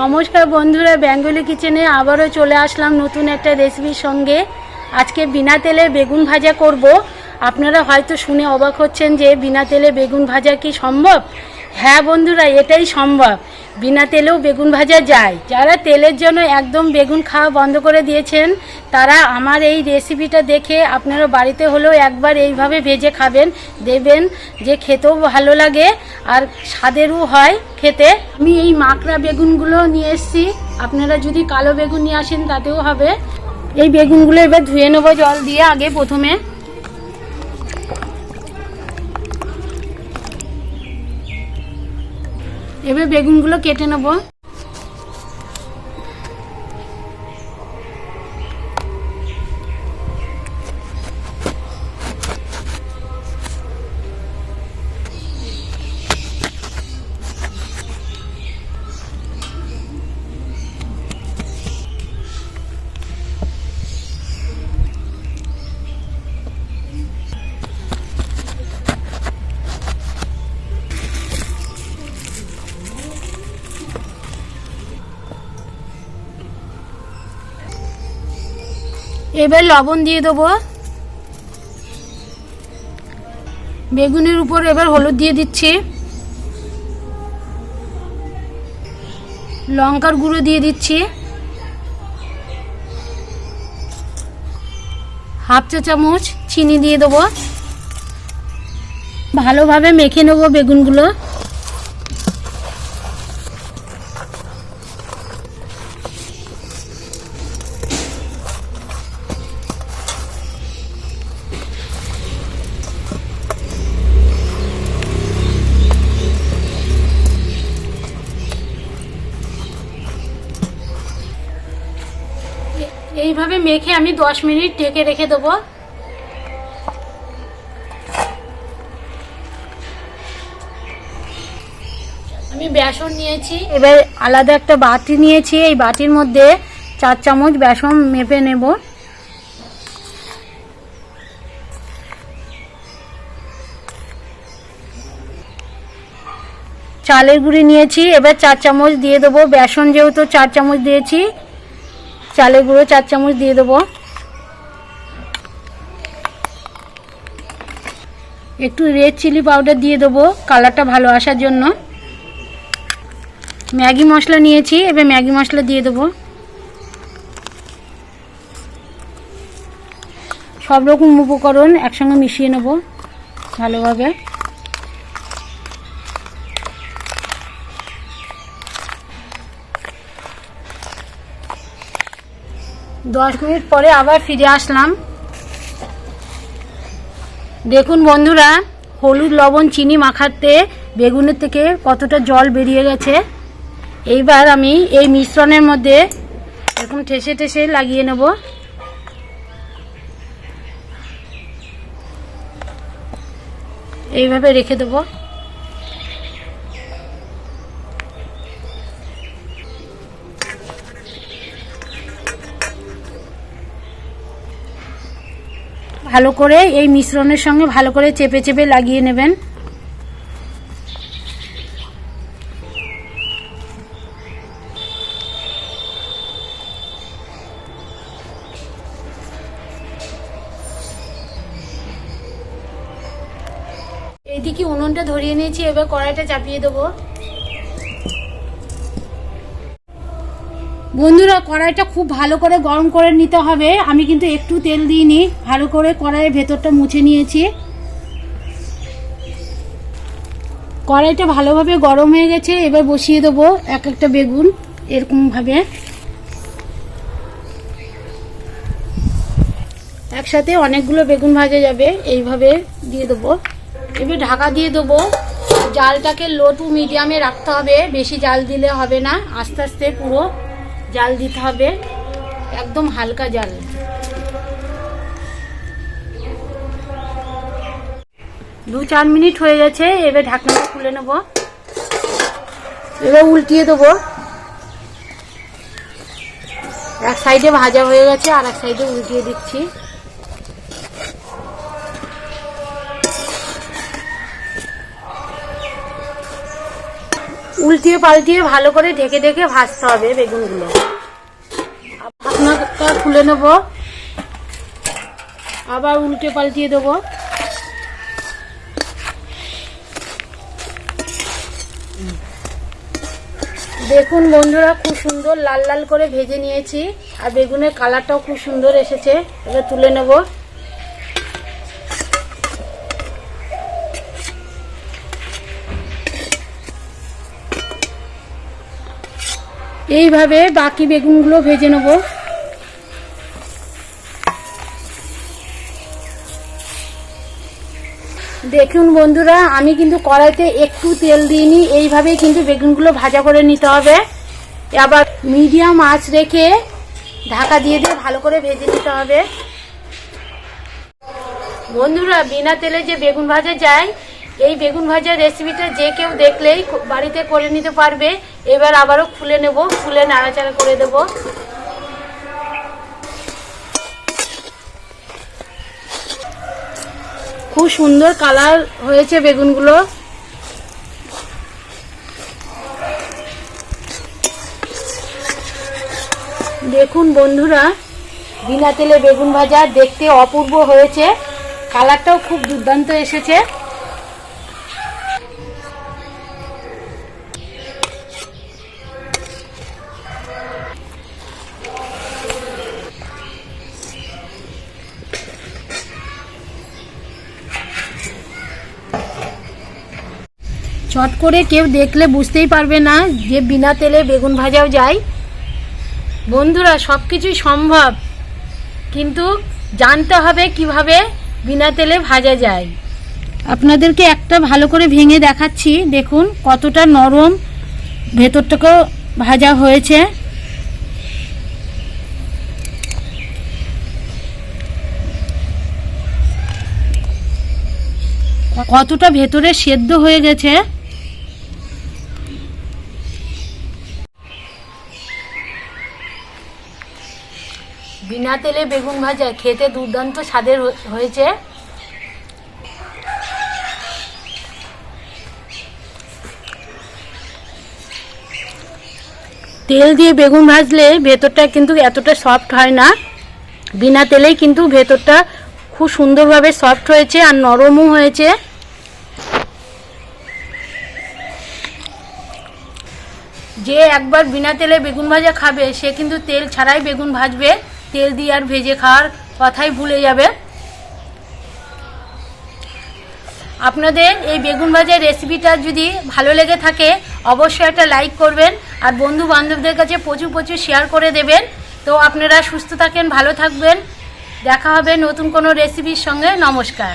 নমস্কার বন্ধুরা, বেঙ্গলি কিচেনে আবারও চলে আসলাম নতুন একটা রেসিপির সঙ্গে। আজকে বিনা তেলে বেগুন ভাজা করব। আপনারা হয়তো শুনে অবাক হচ্ছেন যে বিনা তেলে বেগুন ভাজা কি সম্ভব? হ্যাঁ বন্ধুরা, এটাই সম্ভব। বিনা তেলেও বেগুন ভাজা যায়। যারা তেলের জন্য একদম বেগুন খাওয়া বন্ধ করে দিয়েছেন, তারা আমার এই রেসিপিটা দেখে আপনারা বাড়িতে হলেও একবার এইভাবে ভেজে খাবেন। দেবেন যে খেতেও ভালো লাগে আর স্বাদেরও হয় খেতে। আমি এই মাকড়া বেগুনগুলো নিয়ে এসেছি। আপনারা যদি কালো বেগুন নিয়ে আসেন, তাতেও হবে। এই বেগুনগুলো এবার ধুয়ে নেব জল দিয়ে আগে প্রথমে। এবার বেগুনগুলো কেটে নেব। এবার লবণ দিয়ে দেবো। বেগুনের উপর এবার হলুদ দিয়ে দিচ্ছি। লঙ্কার গুঁড়ো দিয়ে দিচ্ছি। হাফ চা চামচ চিনি দিয়ে দেবো। ভালোভাবে মেখে নেব বেগুনগুলো। এইভাবে মেখে আমি দশ মিনিট ঢেকে রেখে দেবো। আমি বেসন নিয়েছি। এবার আলাদা একটা বাটি নিয়েছি, এই বাটির মধ্যে চার চামচ বেসন মেপে নেব। চালের গুঁড়ি নিয়েছি, এবার চার চামচ দিয়ে দেবো। বেসন যেহেতু চার চামচ দিয়েছি চালের গুঁড়ো চার চামচ দিয়ে দেবো। একটু রেড চিলি পাউডার দিয়ে দেবো কালারটা ভালো আসার জন্য। ম্যাগি মশলা নিয়েছি, এবার ম্যাগি মশলা দিয়ে দেবো। সব রকম উপকরণ একসঙ্গে মিশিয়ে নেব ভালোভাবে। দশ মিনিট পরে আবার ফিরে আসলাম। দেখুন বন্ধুরা, হলুদ, লবণ, চিনি মাখাতে বেগুনের থেকে কতটা জল বেরিয়ে গেছে। এইবার আমি এই মিশ্রণের মধ্যে এরকম ঠেসে ঠেসে লাগিয়ে নেব। এইভাবে রেখে দেবো। ভালো করে এই মিশ্রণের সঙ্গে ভালো করে চেপে চেপে লাগিয়ে নেবেন। এইদিকে উনুনটা ধরিয়ে নিয়েছি, এবার কড়াইটা চাপিয়ে দেবো। বন্ধুরা, কড়াইটা খুব ভালো করে গরম করে নিতে হবে। আমি কিন্তু একটু তেল দিইনি, ভালো করে কড়াইয়ের ভেতরটা মুছে নিয়েছি। কড়াইটা ভালোভাবে গরম হয়ে গেছে, এবার বসিয়ে দেবো এক একটা বেগুন এরকমভাবে। একসাথে অনেকগুলো বেগুন ভাজা যাবে, এইভাবে দিয়ে দেবো। এবার ঢাকা দিয়ে দেবো। জালটাকে লো টু মিডিয়ামে রাখতে হবে, বেশি জাল দিলে হবে না, আস্তে আস্তে পুরো জাল দিতে হবে। একদম হালকা জাল। দু চার মিনিট হয়ে গেছে এবার ঢাকনাটা খুলে নেব। এবার উল্টিয়ে দেবো। এক সাইডে ভাজা হয়ে গেছে আর এক সাইডে উল্টিয়ে দিচ্ছি। উল্টিয়ে পাল্টিয়ে ভালো করে ঢেকে ঢেকে ভাজতে হবে বেগুনগুলো। আপনারটা খুলে নেব। আবার উল্টে পাল্টিয়ে দেবো। দেখুন বন্ধুরা, খুব সুন্দর লাল লাল করে ভেজে নিয়েছি, আর বেগুনের কালারটাও খুব সুন্দর এসেছে। এবার তুলে নেব। এইভাবে বাকি বেগুনগুলো ভেজে নেব। দেখুন বন্ধুরা, আমি কিন্তু কড়াইতে একটু তেল দিইনি, এইভাবেই কিন্তু বেগুনগুলো ভাজা করে নিতে হবে। আবার মিডিয়াম আঁচ রেখে ঢাকা দিয়ে দিয়ে ভালো করে ভেজে নিতে হবে। বন্ধুরা, বিনা তেলে যে বেগুন ভাজা যায় এই বেগুন ভাজার রেসিপিটা যে কেউ দেখলেই বাড়িতে করে নিতে পারবে। এবার আবারও খুলে নেব, খুলে নাড়াচাড়া করে দেব। খুব সুন্দর কালার হয়েছে বেগুনগুলো। দেখুন বন্ধুরা, বিনা তেলে বেগুন ভাজা দেখতে অপূর্ব হয়েছে। কালারটাও খুব দুর্দান্ত এসেছে। চট করে কেউ দেখলে বুঝতেই পারবে না যে বিনা তেলে বেগুন ভাজাও যায়। বন্ধুরা সব কিছুই সম্ভব। কিন্তু জানতে হবে কীভাবে বিনা তেলে ভাজা যায়। আপনাদেরকে একটা ভালো করে ভেঙে দেখাচ্ছি। দেখুন কতটা নরম ভেতরটাকেও ভাজা হয়েছে। কতটা ভেতরে সেদ্ধ হয়ে গেছে। বিনা তেলে বেগুন ভাজা, খেতে দুর্দান্ত স্বাদের হয়েছে। তেল দিয়ে বেগুন ভাজলে ভেতরটা কিন্তু এতটা সফট হয় না। বিনা তেলেই কিন্তু ভেতরটা খুব সুন্দরভাবে সফট হয়েছে আর নরমও হয়েছে। যে একবার বিনা তেলে বেগুন ভাজা খাবে, সে কিন্তু তেল ছাড়াই বেগুন ভাজবে। তেল দিয়ে আর ভেজে খাওয়ার কথাই ভুলে যাবে। আপনাদের এই বেগুন ভাজার রেসিপিটা যদি ভালো লেগে থাকে, অবশ্যই একটা লাইক করবেন আর বন্ধু বান্ধবদের কাছে প্রচুর প্রচুর শেয়ার করে দেবেন। তো আপনারা সুস্থ থাকেন, ভালো থাকবেন। দেখা হবে নতুন কোনো রেসিপির সঙ্গে। নমস্কার।